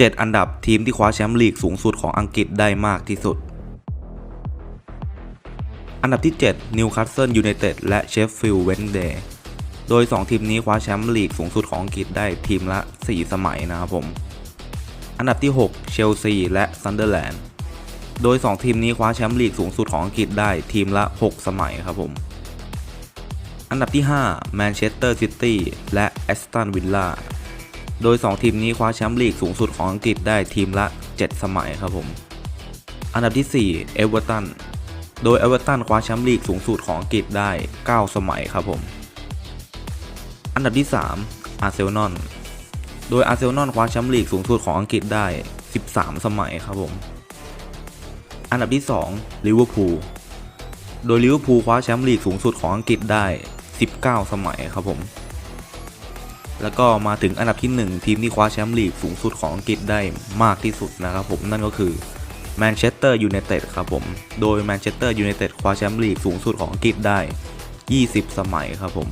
7 อันดับทีมที่คว้าแชมป์ลีกสูงสุดของอังกฤษได้มากที่สุด อันดับที่ 7 นิวคาสเซิลยูไนเต็ดและเชฟฟิลด์เวนเดย์โดย 2 ทีมนี้คว้าแชมป์ลีกสูงสุดของอังกฤษได้ทีมละ 4 สมัยนะครับผม อันดับที่ 6 เชลซีและซันเดอร์แลนด์ โดย 2 ทีมนี้คว้าแชมป์ลีกสูงสุดของอังกฤษได้ทีมละ 6 สมัยครับผม อันดับที่ 5 แมนเชสเตอร์ซิตี้และแอสตันวิลล่า โดย 2 ทีมนี้คว้าแชมป์ลีกสูงสุดของอังกฤษได้ทีมละ 7 สมัยครับผม อันดับที่ 4 เอเวอร์ตัน โดยเอเวอร์ตันคว้าแชมป์ลีกสูงสุดของอังกฤษได้ 9 สมัยครับผม อันดับที่ 3 อาร์เซนอล โดยอาร์เซนอลคว้าแชมป์ลีกสูงสุดของอังกฤษได้ 13 สมัยครับผม อันดับที่2ลิเวอร์พูล โดยลิเวอร์พูลคว้าแชมป์ลีกสูงสุดของอังกฤษได้ 19 สมัยครับผม แล้วก็มาถึงอันดับที่ 1 ทีมที่คว้าแชมป์ลีกสูงสุดของอังกฤษได้มากที่สุดนะครับผมนั่นก็คือแมนเชสเตอร์ยูไนเต็ดครับผม โดยแมนเชสเตอร์ยูไนเต็ดคว้าแชมป์ลีกสูงสุดของอังกฤษได้ 20 สมัยครับผม